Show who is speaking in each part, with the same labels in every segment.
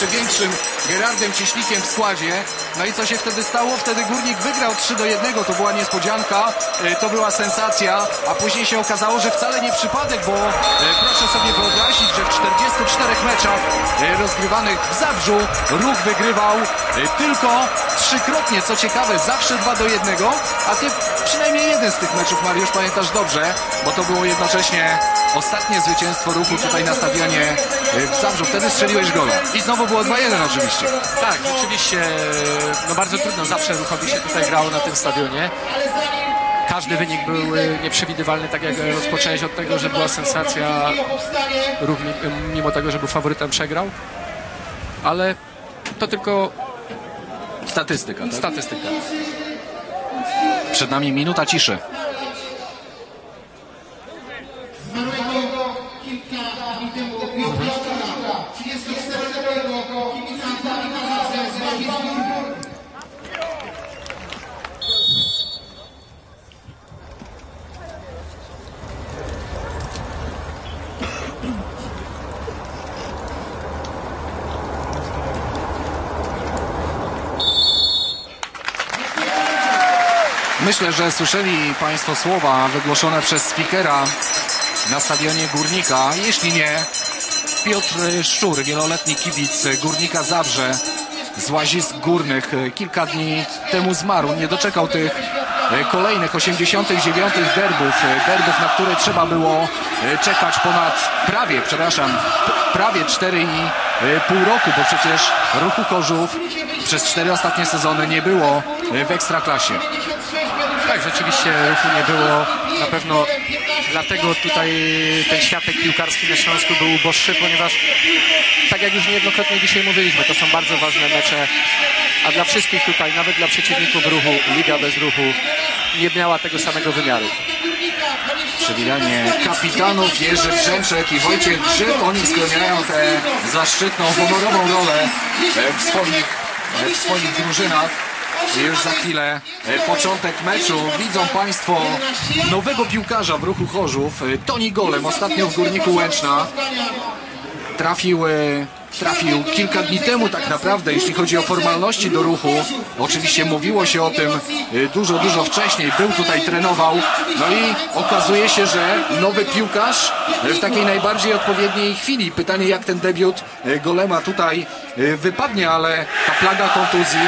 Speaker 1: jeszcze większym Gerardem Cieślikiem w składzie. No i co się wtedy stało? Wtedy Górnik wygrał 3 do 1, to była niespodzianka, e, to była sensacja, a później się okazało, że wcale nie przypadek, bo e, proszę sobie wyobrazić, że w 44 meczach e, rozgrywanych w Zabrzu Ruch wygrywał tylko trzykrotnie, co ciekawe, zawsze 2 do 1, a ty przynajmniej jeden z tych meczów, Mariusz, pamiętasz dobrze, bo to było jednocześnie ostatnie zwycięstwo Ruchu tutaj na stadionie w Zabrzu. Wtedy strzeliłeś gola. I znowu było 2-1 oczywiście.
Speaker 2: Tak, rzeczywiście, no bardzo trudno zawsze ruchowi się tutaj grało na tym stadionie. Każdy wynik był e, nieprzewidywalny, tak jak rozpocząłeś od tego, że była sensacja, mimo tego, że był faworytem przegrał. Ale to tylko
Speaker 1: Statystyka, tak?
Speaker 2: statystyka.
Speaker 1: Przed nami minuta ciszy. Myślę, że słyszeli Państwo słowa wygłoszone przez speakera na stadionie Górnika. Jeśli nie, Piotr Szczur, wieloletni kibic Górnika Zabrze z Łazisk Górnych. Kilka dni temu zmarł. Nie doczekał tych e, kolejnych 89 derbów, e, derbów, na które trzeba było e, czekać ponad prawie, przepraszam, prawie 4,5 roku, bo przecież ruchu Chorzów przez cztery ostatnie sezony nie było e, w Ekstraklasie.
Speaker 2: Tak, rzeczywiście ruchu nie było. Na pewno dlatego tutaj ten światek piłkarski na Śląsku był uboższy, ponieważ tak jak już niejednokrotnie dzisiaj mówiliśmy, to są bardzo ważne mecze, a dla wszystkich tutaj, nawet dla przeciwników ruchu, Liga bez ruchu nie miała tego samego wymiaru.
Speaker 1: Przewijanie kapitanów Jerzy Brzęczek i Wojciech Grzyb. Oni spełniają tę zaszczytną, honorową rolę e, w swoich, e, w swoich drużynach. Już za chwilę e, początek meczu. Widzą Państwo nowego piłkarza w ruchu Chorzów. e, Toni Golem, ostatnio w Górniku Łęczna. Trafił, e, trafił kilka dni temu tak naprawdę, jeśli chodzi o formalności do ruchu. Oczywiście mówiło się o tym dużo, dużo wcześniej. Był tutaj, trenował. No i okazuje się, że nowy piłkarz w takiej najbardziej odpowiedniej chwili. Pytanie, jak ten debiut Golema tutaj wypadnie, ale ta plaga kontuzji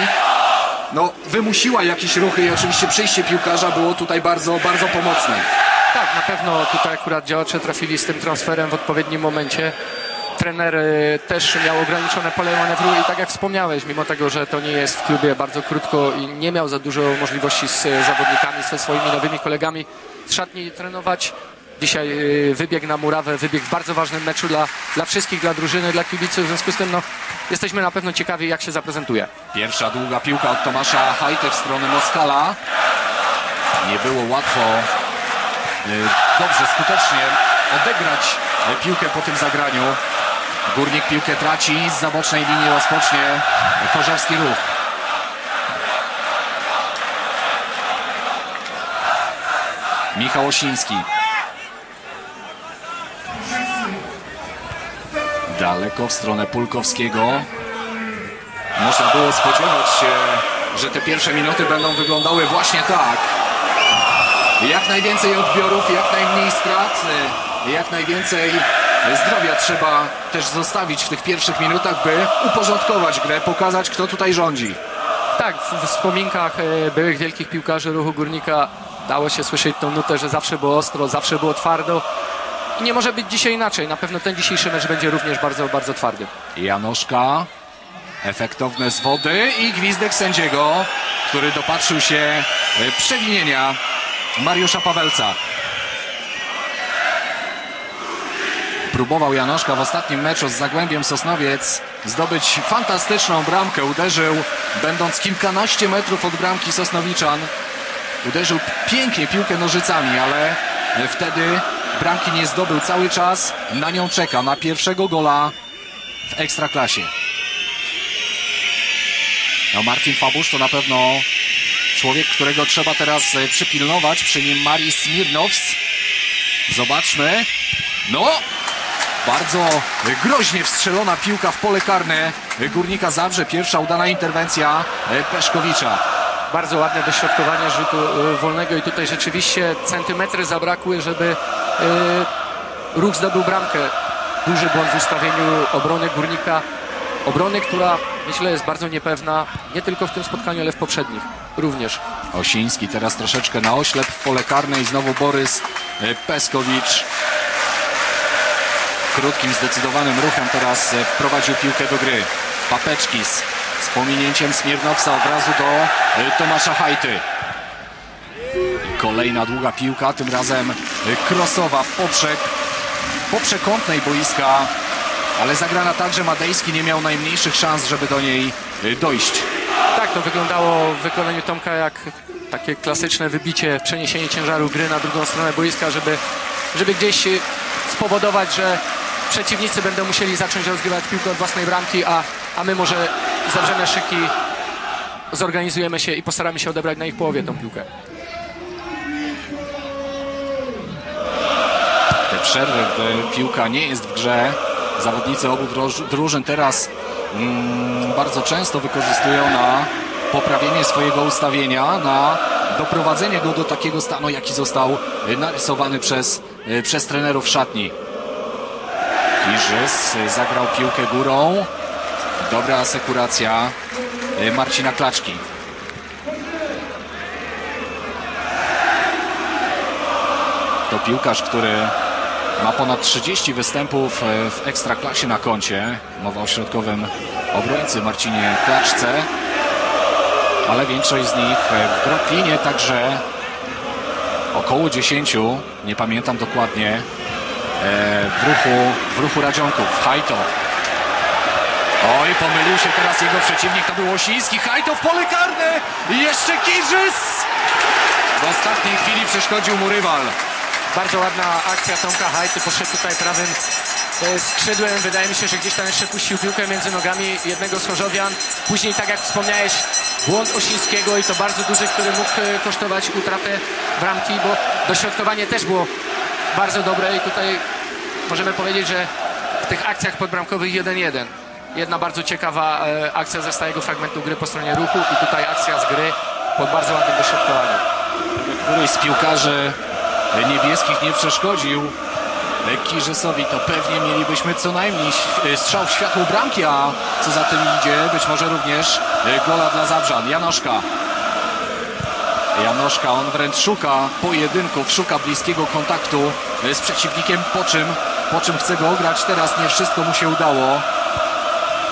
Speaker 1: no, wymusiła jakieś ruchy i oczywiście przyjście piłkarza było tutaj bardzo, bardzo pomocne.
Speaker 2: Tak, na pewno tutaj akurat działacze trafili z tym transferem w odpowiednim momencie. Trener y, też miał ograniczone pole manewru i tak jak wspomniałeś, mimo tego, że to nie jest w klubie bardzo krótko i nie miał za dużo możliwości z y, zawodnikami, ze swoimi nowymi kolegami z szatni trenować, dzisiaj y, wybiegł na murawę, wybiegł w bardzo ważnym meczu dla, dla wszystkich, dla drużyny, dla kibiców, w związku z tym no, jesteśmy na pewno ciekawi, jak się zaprezentuje.
Speaker 1: Pierwsza długa piłka od Tomasza Hajte w stronę Moskala. Nie było łatwo y, dobrze, skutecznie odegrać y, piłkę po tym zagraniu. Górnik piłkę traci, z zabocznej linii rozpocznie Chorzowski ruch. Michał Osiński. Daleko w stronę Pulkowskiego. Można było spodziewać się, że te pierwsze minuty będą wyglądały właśnie tak. Jak najwięcej odbiorów, jak najmniej strat, jak najwięcej zdrowia trzeba też zostawić w tych pierwszych minutach, by uporządkować grę, pokazać kto tutaj rządzi.
Speaker 2: Tak, w w wspominkach e, byłych wielkich piłkarzy ruchu Górnika dało się słyszeć tą nutę, że zawsze było ostro, zawsze było twardo. Nie może być dzisiaj inaczej. Na pewno ten dzisiejszy mecz będzie również bardzo, bardzo twardy.
Speaker 1: Janoszka, efektowne z wody i gwizdek sędziego, który dopatrzył się y, przewinienia Mariusza Pawelca. Próbował Janoszka w ostatnim meczu z Zagłębiem Sosnowiec zdobyć fantastyczną bramkę. Uderzył, będąc kilkanaście metrów od bramki Sosnowiczan. Uderzył pięknie piłkę nożycami, ale wtedy bramki nie zdobył cały czas. Na nią czeka, na pierwszego gola w Ekstraklasie. No Marcin Fabusz to na pewno człowiek, którego trzeba teraz e, przypilnować. Przy nim Maris Smirnows. Zobaczmy. No, Bardzo groźnie wstrzelona piłka w pole karne Górnika Zabrze. Pierwsza udana interwencja e, Peszkowicza.
Speaker 2: Bardzo ładne dośrodkowanie rzutu y, wolnego i tutaj rzeczywiście centymetry zabrakły, żeby y, ruch zdobył bramkę. Duży błąd w ustawieniu obrony Górnika. Obrony, która myślę jest bardzo niepewna, nie tylko w tym spotkaniu, ale w poprzednich również.
Speaker 1: Osiński teraz troszeczkę na oślep w pole karne i znowu Borys e, Peskowicz. Krótkim, zdecydowanym ruchem teraz wprowadził piłkę do gry. Papeczkis z pominięciem Smirnowca od razu do e, Tomasza Hajty. Kolejna długa piłka, tym razem e, krosowa w poprzek, poprzekątnej boiska, ale zagrana tak, że Madejski nie miał najmniejszych szans, żeby do niej e, dojść.
Speaker 2: Tak, to wyglądało w wykonaniu Tomka jak takie klasyczne wybicie, przeniesienie ciężaru gry na drugą stronę boiska, żeby, żeby gdzieś y, spowodować, że przeciwnicy będą musieli zacząć rozgrywać piłkę od własnej bramki, a, a my może zawrzemy szyki, zorganizujemy się i postaramy się odebrać na ich połowie tą piłkę.
Speaker 1: te przerwy, gdy piłka nie jest w grze, zawodnicy obu druż- drużyn teraz mm, bardzo często wykorzystują na poprawienie swojego ustawienia, na doprowadzenie go do takiego stanu, jaki został narysowany przez, y, przez trenerów szatni. Kirzys y, zagrał piłkę górą. Dobra asekuracja y, Marcina Klaczki. To piłkarz, który ma ponad 30 występów e, w Ekstraklasie na koncie. Mowa o środkowym obrońcy Marcinie Klaczce. Ale większość z nich e, w Brooklynie, także około 10, nie pamiętam dokładnie, w ruchu, w ruchu Radzionków. Hajto. Oj, pomylił się teraz jego przeciwnik, to był Osiński. Hajto w pole karne i jeszcze Kirzys! W ostatniej chwili przeszkodził mu rywal.
Speaker 2: Bardzo ładna akcja Tomka Hajty, poszedł tutaj prawym e, skrzydłem. Wydaje mi się, że gdzieś tam jeszcze puścił piłkę między nogami jednego z Chorzowian. Później, tak jak wspomniałeś, błąd Osińskiego i to bardzo duży, który mógł e, kosztować utratę bramki, bo dośrodkowanie też było bardzo dobre i tutaj możemy powiedzieć, że w tych akcjach podbramkowych 1-1. Jedna bardzo ciekawa e, akcja ze stałego fragmentu gry po stronie ruchu i tutaj akcja z gry pod bardzo ładnym dośrodkowaniem.
Speaker 1: któryś z piłkarzy niebieskich nie przeszkodził Kirzysowi, to pewnie mielibyśmy co najmniej strzał w światło bramki, a co za tym idzie, być może również gola dla Zabrzan. Janoszka. Janoszka, on wręcz szuka pojedynków, szuka bliskiego kontaktu z przeciwnikiem, po czym, po czym chce go ograć. Teraz nie wszystko mu się udało.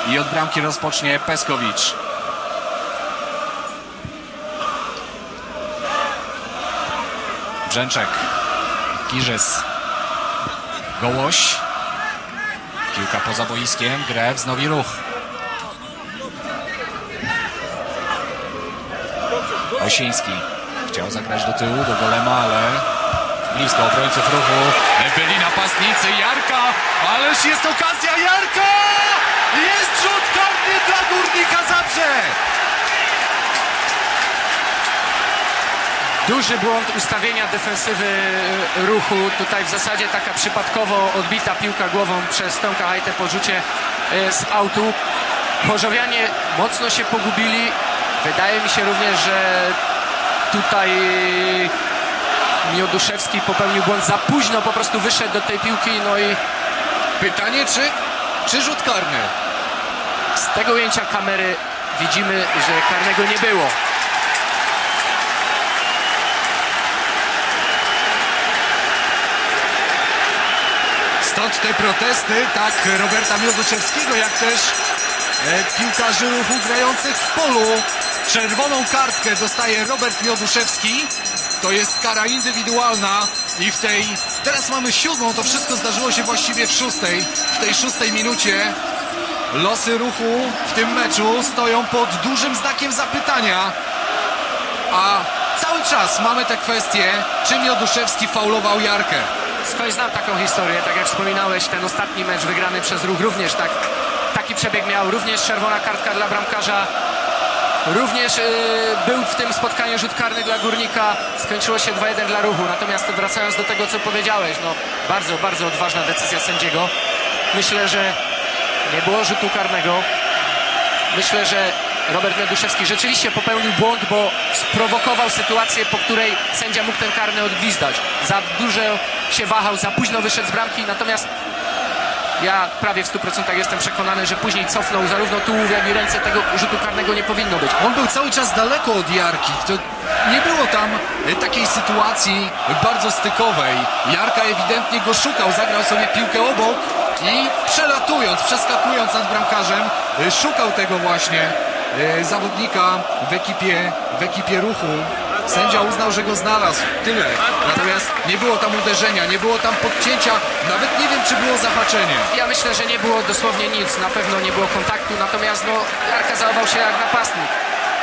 Speaker 1: I od bramki rozpocznie Peskowicz. Brzęczek. Kirzys. Gołoś. Piłka poza boiskiem. Grę wznowi ruch. Osiński. Chciał zagrać do tyłu, do golema, ale blisko obrońców ruchu. Byli napastnicy Jarka, ależ jest okazja Jarka! Jest rzut karny dla Górnika Zabrze!
Speaker 2: Duży błąd ustawienia defensywy e, ruchu. Tutaj w zasadzie taka przypadkowo odbita piłka głową przez Tomka Hajtę po rzucie e, z autu. Chorzowianie mocno się pogubili. Wydaje mi się również, że tutaj Mioduszewski popełnił błąd za późno, po prostu wyszedł do tej piłki, no i
Speaker 1: Pytanie, czy, czy rzut karny?
Speaker 2: Z tego ujęcia kamery widzimy, że karnego nie było.
Speaker 1: Stąd te protesty, tak Roberta Mioduszewskiego, jak też e, piłkarzy ruchu grających w polu. Czerwoną kartkę dostaje Robert Mioduszewski. To jest kara indywidualna i w tej, teraz mamy siódmą, to wszystko zdarzyło się właściwie w szóstej. W tej szóstej minucie losy ruchu w tym meczu stoją pod dużym znakiem zapytania. A cały czas mamy tę kwestię, czy Mioduszewski faulował Jarkę.
Speaker 2: Skądś znam taką historię, tak jak wspominałeś, ten ostatni mecz wygrany przez ruch również tak, taki przebieg miał, również czerwona kartka dla bramkarza, również yy, był w tym spotkaniu rzut karny dla Górnika, skończyło się 2-1 dla ruchu, natomiast wracając do tego, co powiedziałeś, no bardzo, bardzo odważna decyzja sędziego, Myślę, że nie było rzutu karnego. Myślę, że Robert Meduszewski rzeczywiście popełnił błąd, bo sprowokował sytuację, po której sędzia mógł ten karny odgwizdać. Za dużo się wahał, za późno wyszedł z bramki, natomiast ja prawie w 100% jestem przekonany, że później cofnął zarówno tułów, jak i ręce tego rzutu karnego nie powinno być.
Speaker 1: On był cały czas daleko od Jarki. To nie było tam takiej sytuacji bardzo stykowej. Jarka ewidentnie go szukał, zagrał sobie piłkę obok i przelatując, przeskakując nad bramkarzem, e, szukał tego właśnie e, zawodnika w ekipie, w ekipie ruchu. Sędzia uznał, że go znalazł. Tyle. Natomiast nie było tam uderzenia, nie było tam podcięcia. Nawet nie wiem, czy było zahaczenie.
Speaker 2: Ja myślę, że nie było dosłownie nic, na pewno nie było kontaktu, natomiast no, Jarka zachował się jak napastnik.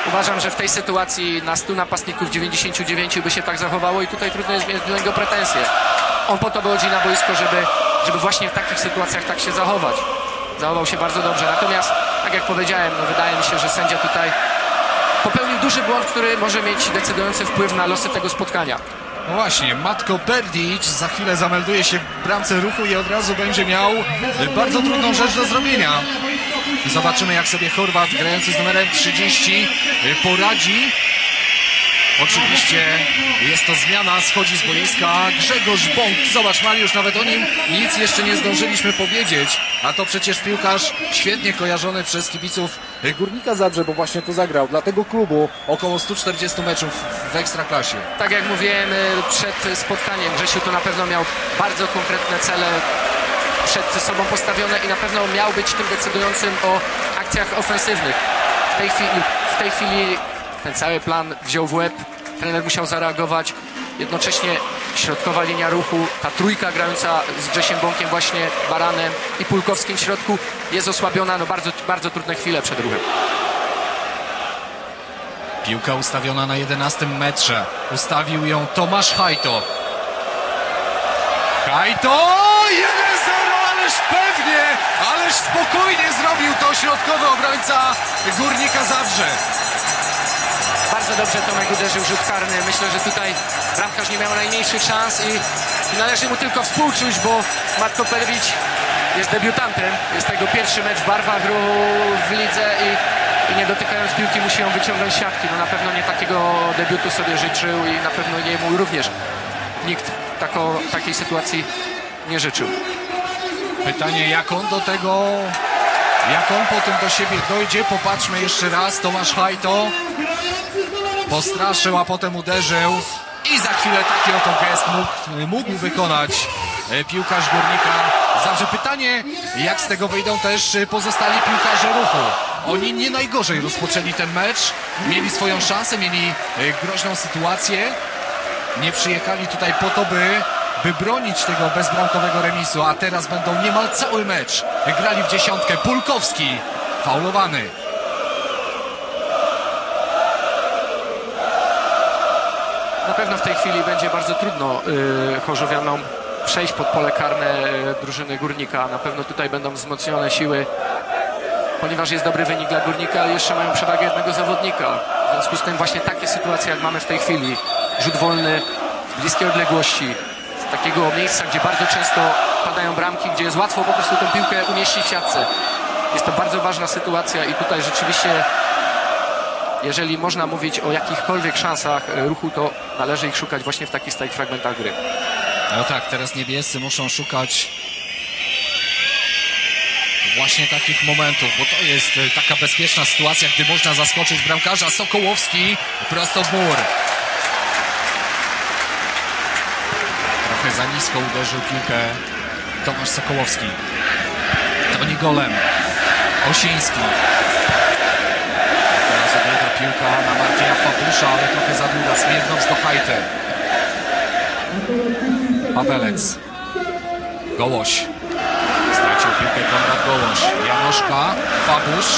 Speaker 2: Uważam, że w tej sytuacji na 100 napastników 99 by się tak zachowało i tutaj trudno jest mieć do niego pretensje. On po to wychodzi na boisko, żeby, żeby właśnie w takich sytuacjach tak się zachować. Zachował się bardzo dobrze, natomiast tak jak powiedziałem, no, wydaje mi się, że sędzia tutaj popełnił duży błąd, który może mieć decydujący wpływ na losy tego spotkania.
Speaker 1: No właśnie, Matko Berdic za chwilę zamelduje się w bramce ruchu i od razu będzie miał bardzo trudną rzecz do zrobienia. Zobaczymy jak sobie Chorwat grający z numerem 30 poradzi. Oczywiście jest to zmiana, schodzi z boiska Grzegorz Bąk. Zobacz Mariusz, nawet o nim nic jeszcze nie zdążyliśmy powiedzieć. A to przecież piłkarz świetnie kojarzony przez kibiców Górnika Zabrze, bo właśnie tu zagrał. Dla tego klubu około 140 meczów w Ekstraklasie.
Speaker 2: Tak jak mówiłem y, przed spotkaniem, Grzesiu to na pewno miał bardzo konkretne cele przed sobą postawione i na pewno miał być tym decydującym o akcjach ofensywnych. W tej chwili, w tej chwili ten cały plan wziął w łeb, trener musiał zareagować. Jednocześnie środkowa linia ruchu, ta trójka grająca z Grzesiem Bąkiem, właśnie Baranem i Pulkowskim w środku jest osłabiona. No bardzo, bardzo trudne chwile przed ruchem.
Speaker 1: Piłka ustawiona na 11 metrze. Ustawił ją Tomasz Hajto. Hajto! 1-0, ależ pewnie, ależ spokojnie zrobił to środkowy obrońca Górnika Zabrze.
Speaker 2: Bardzo dobrze Tomek uderzył rzut karny. Myślę, że tutaj bramkarz nie miał najmniejszych szans i, należy mu tylko współczuć, bo Matko Perwić jest debiutantem. Jest tego pierwszy mecz w barwach w lidze i, i nie dotykając piłki musi ją wyciągnąć siatki. No na pewno nie takiego debiutu sobie życzył i na pewno nie mu również nikt tako, takiej sytuacji nie życzył.
Speaker 1: Pytanie, jak on do tego, jak on potem do siebie dojdzie. Popatrzmy jeszcze raz. Tomasz Hajto postraszył, a potem uderzył. I za chwilę taki oto gest mógł, mógł wykonać e, piłkarz Górnika. Zawsze pytanie, jak z tego wyjdą też e, pozostali piłkarze ruchu. Oni nie najgorzej rozpoczęli ten mecz. Mieli swoją szansę, mieli e, groźną sytuację. Nie przyjechali tutaj po to, by, by bronić tego bezbramkowego remisu, a teraz będą niemal cały mecz grali w dziesiątkę. Pulkowski faulowany.
Speaker 2: Pewno w tej chwili będzie bardzo trudno yy, Chorzowianom przejść pod pole karne y, drużyny Górnika. Na pewno tutaj będą wzmocnione siły, ponieważ jest dobry wynik dla Górnika, ale jeszcze mają przewagę jednego zawodnika. W związku z tym właśnie takie sytuacje, jak mamy w tej chwili, rzut wolny z bliskiej odległości, z takiego miejsca, gdzie bardzo często padają bramki, gdzie jest łatwo po prostu tę piłkę umieścić w siatce. Jest to bardzo ważna sytuacja i tutaj rzeczywiście jeżeli można mówić o jakichkolwiek szansach e, ruchu, to należy ich szukać właśnie w takich stałych fragmentach gry.
Speaker 1: No tak, teraz niebiescy muszą szukać właśnie takich momentów, bo to jest e, taka bezpieczna sytuacja, gdy można zaskoczyć bramkarza. Sokołowski prosto w mur. Trochę za nisko uderzył piłkę Tomasz Sokołowski. Toni Golem. Osiński. Piłka na Marcina Fabusza, ale trochę za długa. Smierdząc do Hajty. Pawelec. Gołoś. Stracił piłkę Konrad Gołoś. Janoszka. Fabusz.